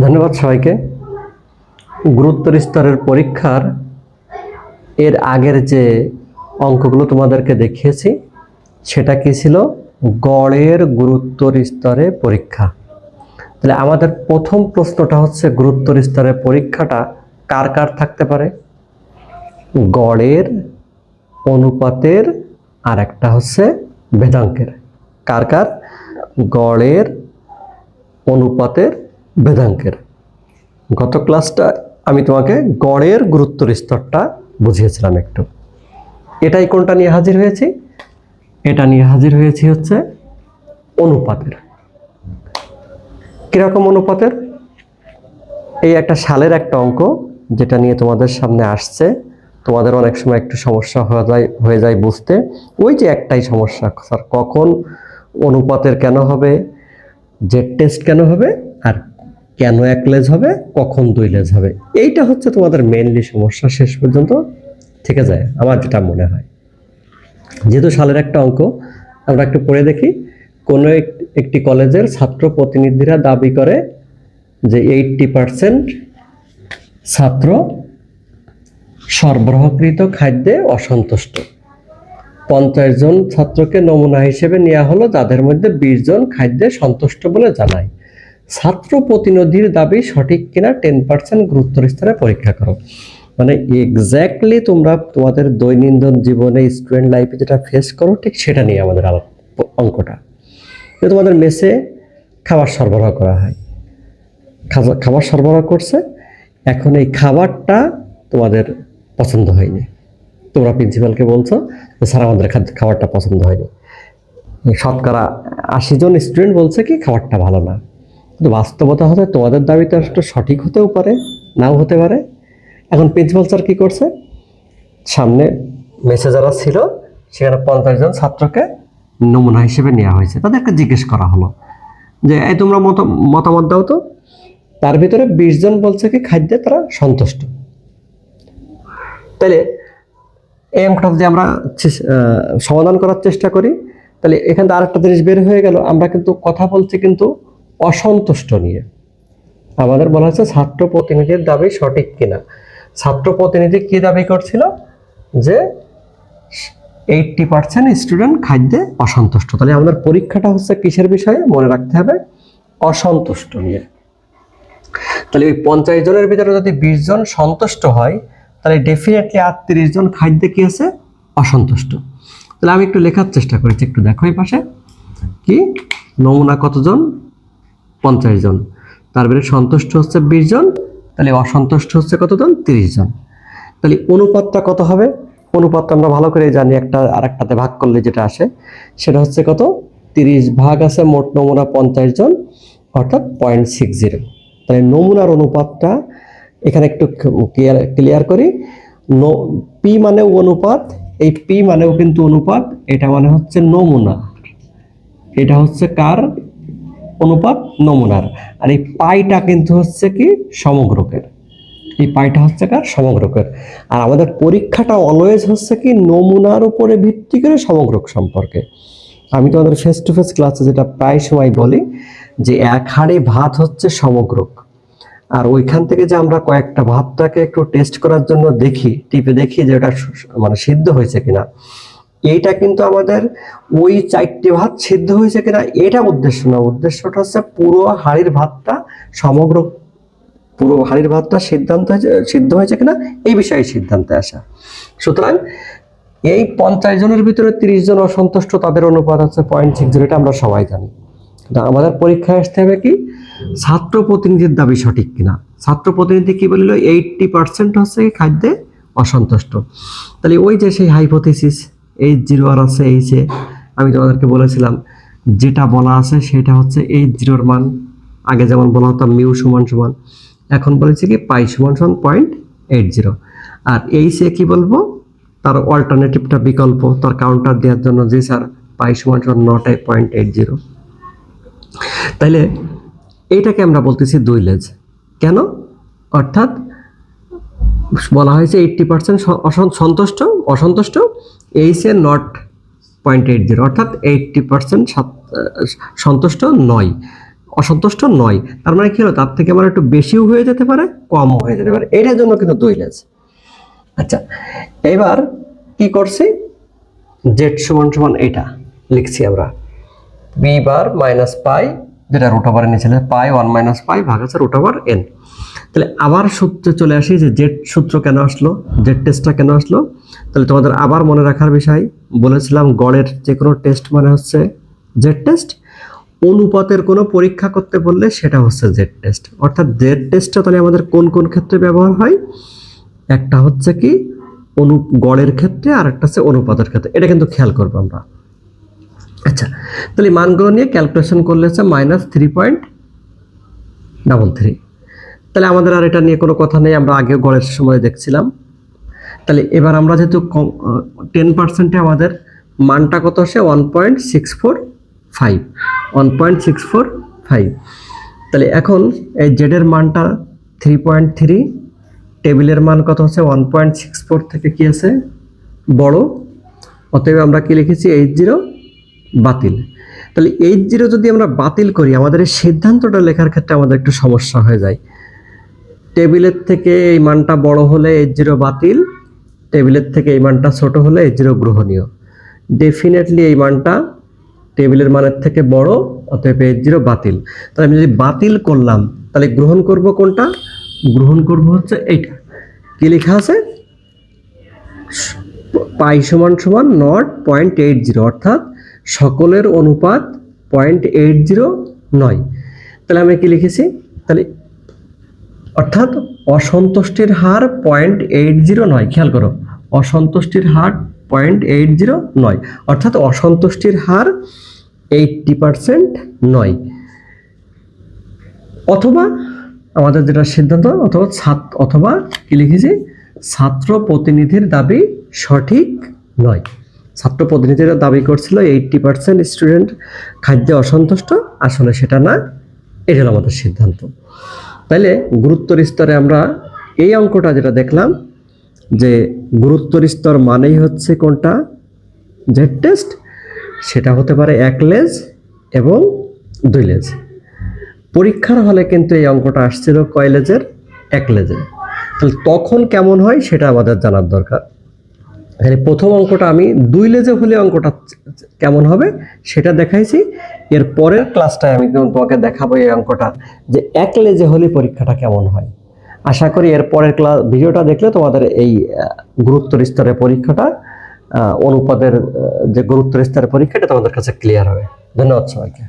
ধন্যবাদ সবাইকে। গুরুত্বর স্তরের পরীক্ষার এর আগের যে অঙ্কগুলো তোমাদেরকে দেখিয়েছি, সেটা কি ছিল? গড়ের গুরুত্বর স্তরে পরীক্ষা। তাহলে আমাদের প্রথম প্রশ্নটা হচ্ছে গুরুত্বর স্তরের পরীক্ষাটা কার কার থাকতে পারে? গড়ের অনুপাতের আর একটা হচ্ছে বেদাঙ্কের। কার কার? গড়ের অনুপাতের বেদাঙ্কের। গত ক্লাসটা আমি তোমাকে গড়ের গুরুত্বর স্তরটা বুঝিয়েছিলাম একটু। এটাই কোনটা নিয়ে হাজির হয়েছি? এটা নিয়ে হাজির হয়েছি হচ্ছে অনুপাতের। কীরকম অনুপাতের? এই একটা সালের একটা অঙ্ক যেটা নিয়ে তোমাদের সামনে আসছে। তোমাদের অনেক সময় একটু সমস্যা হয়ে যায় হয়ে যায় বুঝতে। ওই যে একটাই সমস্যা, স্যার, কখন অনুপাতের কেন হবে, জেড টেস্ট কেন হবে, আর কেন এক লেজ হবে, কখন দুই লেজ হবে? এইটা হচ্ছে তোমাদের মেনলি সমস্যা শেষ পর্যন্ত। থেকে যায় আমার যেটা মনে হয়। যেহেতু সালের একটা অঙ্ক, আমরা একটু পড়ে দেখি। কোনো এক- একটি কলেজের ছাত্র প্রতিনিধিরা দাবি করে যে এইটটি পার্সেন্ট ছাত্র সরবরাহকৃত খাদ্যে অসন্তুষ্ট। পঞ্চাশ জন ছাত্রকে নমুনা হিসেবে নেওয়া হলো, যাদের মধ্যে বিশ জন খাদ্যে সন্তুষ্ট বলে জানায়। ছাত্র প্রতিনিধির দাবি সঠিক কিনা টেন পার্সেন্ট গুরুত্বর স্তরে পরীক্ষা করো। মানে এক্স্যাক্টলি তোমরা তোমাদের দৈনন্দিন জীবনে স্টুডেন্ট লাইফে যেটা ফেস করো, ঠিক সেটা নিয়ে আমাদের আলাপ অঙ্কটা। যে তোমাদের মেসে খাবার সরবরাহ করা হয়। খাবার সরবরাহ করছে, এখন এই খাবারটা তোমাদের পছন্দ হয়নি। তোমরা প্রিন্সিপালকে বলছো যে, স্যার, আমাদের খাবারটা পছন্দ হয়নি। শতকরা আশি জন স্টুডেন্ট বলছে কি, খাবারটা ভালো না। কিন্তু বাস্তবতা হচ্ছে তোমাদের দাবিটা একটু সঠিক হতেও পারে, নাও হতে পারে। এখন প্রিন্সিপাল স্যার কী করছে? সামনে মেসে যারা ছিল, সেখানে পঞ্চাশ জন ছাত্রকে নমুনা হিসেবে নেওয়া হয়েছে। তাদেরকে জিজ্ঞেস করা হলো যে, এই তোমরা মত, মতামত দাও তো। তার ভিতরে বিশ জন বলছে কি, খাদ্যে তারা সন্তুষ্ট। তাহলে এই অঙ্কটা যদি আমরা সমাধান করার চেষ্টা করি। তাহলে এখান থেকে আরেকটা জিনিস বের হয়ে গেল। আমরা কিন্তু কথা বলছি কিন্তু অসন্তুষ্ট নিয়ে। আমাদের বলা হচ্ছে ছাত্র প্রতিনিধির দাবি সঠিক কিনা। ছাত্র প্রতিনিধি কি দাবি করছিল? যে এইটটি পার্সেন্ট স্টুডেন্ট খাদ্যে অসন্তুষ্ট। তাহলে আমাদের পরীক্ষাটা হচ্ছে কিসের বিষয়ে? মনে রাখতে হবে, অসন্তুষ্ট নিয়ে। তাহলে ওই পঞ্চাশ জনের ভিতরে যদি বিশ জন সন্তুষ্ট হয়, তাহলে ডেফিনেটলি আর তিরিশ জন খাদ্যে কি আছে? অসন্তুষ্ট। তাহলে আমি একটু লেখার চেষ্টা করেছি, একটু দেখো এই পাশে। কি? নমুনা কতজন? পঞ্চাশ জন। তারপরে সন্তুষ্ট হচ্ছে বিশ জন, তাহলে অসন্তুষ্ট হচ্ছে কতজন? তিরিশ জন। তাহলে অনুপাতটা কত হবে? অনুপাতটা আমরা ভালো করে জানি একটা আর একটাতে ভাগ করলে যেটা আসে, সেটা হচ্ছে কত? তিরিশ ভাগ আছে মোট নমুনা পঞ্চাশ জন, অর্থাৎ পয়েন্ট সিক্স জিরো। তাহলে নমুনার অনুপাতটা এখানে একটু ক্লিয়ার ক্লিয়ার করি। পি মানেও অনুপাত, এই পি মানেও কিন্তু অনুপাত, এটা মানে হচ্ছে নমুনা। এটা হচ্ছে কার? অনুপাত নমুনার। আর এই পাইটা কিন্তু হচ্ছে কি সমগ্রকের। এই পাইটা হচ্ছে কার? সমগ্রকের। আর আমাদের পরীক্ষাটা অলওয়েজ হচ্ছে কি নমুনার উপরে ভিত্তি করে সমগ্রক সম্পর্কে। আমি তোমাদের ফেস টু ফেস ক্লাসে যেটা প্রায় সময় বলি, যে এক হাড়ি ভাত হচ্ছে সমগ্রক। আর ওইখান থেকে যে আমরা কয়েকটা ভাতটাকে একটু টেস্ট করার জন্য দেখি, টিপে দেখি যে ওটা মানে সিদ্ধ হয়েছে কিনা। এইটা কিন্তু আমাদের ওই চারটি ভাত সিদ্ধ হয়েছে কিনা এটা উদ্দেশ্য না। উদ্দেশ্যটা হচ্ছে পুরো হাড়ির ভাতটা, সমগ্র পুরো হাড়ির ভাতটা সিদ্ধান্ত সিদ্ধ হয়েছে কিনা এই বিষয়ে সিদ্ধান্তে আসা। সুতরাং এই পঞ্চাশ জনের ভিতরে তিরিশ জন অসন্তুষ্ট, তাদের অনুপাত হচ্ছে পয়েন্ট সিক্স জিরো এটা আমরা সবাই জানি। আমাদের পরীক্ষায় আসতে হবে কি, ছাত্র প্রতিনিধির দাবি সঠিক কিনা। ছাত্র প্রতিনিধি কি বলিল এইটটি পার্সেন্ট হচ্ছে খাদ্যে অসন্তুষ্ট। তাহলে ওই যে সেই হাইপোথিসিস এইট জিরো আর আছে, এই যে আমি তোমাদেরকে বলেছিলাম, যেটা বলা আছে সেটা হচ্ছে এইট জিরোর মান। আগে যেমন বলা হতো মিউ সমান সমান, এখন বলেছি কি পাই সমান সমান পয়েন্ট এইট জিরো আর এই সে কি বলব, তার অল্টারনেটিভটা বিকল্প, তার কাউন্টার দেওয়ার জন্য যে স্যার পাই সমান সমান নট পয়েন্ট এইট জিরো তাইলে এইটাকে আমরা বলতেছি দুই লেজ। কেন? অর্থাৎ বলা হয়েছে এইটটি পার্সেন্ট সন্তুষ্ট, অসন্তুষ্ট, H A not point eight zero অর্থাৎ এইটটি পার্সেন্ট সন্তুষ্ট নয়, অসন্তুষ্ট নয়। তার মানে কি হলো? তার থেকে আমার একটু বেশিও হয়ে যেতে পারে, কমও হয়ে যেতে পারে। এটার জন্য কিন্তু দুই লেজ। আচ্ছা এবার কি করছি? জেড সমান সমান এটা লিখছি আমরা। বি বার মাইনাস পাই যেটা রুট ওভার নিয়েছিল পাই ওয়ান মাইনাস পাই ভাগ আছে রুট ওভার এন তাহলে আবার সূত্রে চলে আসি যে জেড সূত্র কেন আসলো জেড টেস্টটা কেন আসলো? তাহলে তোমাদের আবার মনে রাখার বিষয়, বলেছিলাম গড়ের যে কোনো টেস্ট মানে হচ্ছে জেড টেস্ট অনুপাতের কোনো পরীক্ষা করতে বললে সেটা হচ্ছে জেড টেস্ট অর্থাৎ জেড টেস্টটা তাহলে আমাদের কোন কোন ক্ষেত্রে ব্যবহার হয়? একটা হচ্ছে কি, অনু গড়ের ক্ষেত্রে আর একটা হচ্ছে অনুপাতের ক্ষেত্রে। এটা কিন্তু খেয়াল করব আমরা। আচ্ছা তাহলে মানগুলো নিয়ে ক্যালকুলেশন করলে হচ্ছে minus three point double three তাহলে আমাদের আর এটা নিয়ে কোনো কথা নেই, আমরা আগে গড়ের সময় দেখছিলাম। তাহলে এবার আমরা যেহেতু টেন পার্সেন্টে আমাদের মানটা কত আসে? One point six four five one point six four five তাহলে এখন এই জেডের মানটা থ্রি পয়েন্ট থ্রি টেবিলের মান কত হচ্ছে? ওয়ান পয়েন্ট সিক্স ফোর থেকে কী আছে? বড়। অতএব আমরা কি লিখেছি? এইট জিরো বাতিল। তাহলে এইট জিরো যদি আমরা বাতিল করি, আমাদের এই সিদ্ধান্তটা লেখার ক্ষেত্রে আমাদের একটু সমস্যা হয়ে যায়। টেবিলের থেকে এই মানটা বড় হলে এইট জিরো বাতিল, টেবিলের থেকে এই মানটা ছোট হলে এইট জিরো গ্রহণীয়। ডেফিনেটলি এই মানটা টেবিলের মানের থেকে বড়, অতএব এইট জিরো বাতিল। তাহলে আমি যদি বাতিল করলাম, তাহলে গ্রহণ করব কোনটা? গ্রহণ করব হচ্ছে এইটা। কি লেখা আছে? পাই সমান সমান নট পয়েন্ট এইট জিরো, অর্থাৎ সকলের অনুপাত পয়েন্ট এইট জিরো নয়। তাহলে আমি কি লিখেছি? তাহলে অর্থাৎ অসন্তুষ্টির হার পয়েন্ট এইট জিরো নয়। খেয়াল করো, অসন্তুষ্টির হার পয়েন্ট এইট জিরো নয়। অর্থাৎ অসন্তুষ্টির হার এইটটি পারসেন্ট নয়। অথবা আমাদের যেটা সিদ্ধান্ত, অথবা ছাত্র, অথবা কি লিখেছি? ছাত্র প্রতিনিধির দাবি সঠিক নয়। ছাত্র প্রতিনিধিরা দাবি করছিল এইটটি পার্সেন্ট স্টুডেন্ট খাদ্যে অসন্তুষ্ট। আসলে সেটা না, এটা আমাদের সিদ্ধান্ত। তাইলে গুরুত্বর স্তরে আমরা এই অঙ্কটা যেটা দেখলাম, যে গুরুত্বর স্তর মানেই হচ্ছে কোনটা? জেড টেস্ট সেটা হতে পারে এক লেজ এবং দুই লেজ। পরীক্ষার হলে কিন্তু এই অঙ্কটা আসছিল কয় লেজের? এক লেজের। তাহলে তখন কেমন হয় সেটা আমাদের জানার দরকার। এখানে প্রথম অঙ্কটা আমি দুই লেজে হলে অঙ্কটা কেমন হবে সেটা দেখাইছি। এর পরের ক্লাসটায় আমি তোমাকে দেখাবো এই অঙ্কটা যে এক লেজে হলে পরীক্ষাটা কেমন হয়। আশা করি এর পরের ক্লাস ভিডিওটা দেখলে তোমাদের এই গুরুত্বর স্তরের পরীক্ষাটা আহ, অনুপাতের যে গুরুত্বর স্তরের পরীক্ষাটা তোমাদের কাছে ক্লিয়ার হবে। ধন্যবাদ সবাইকে।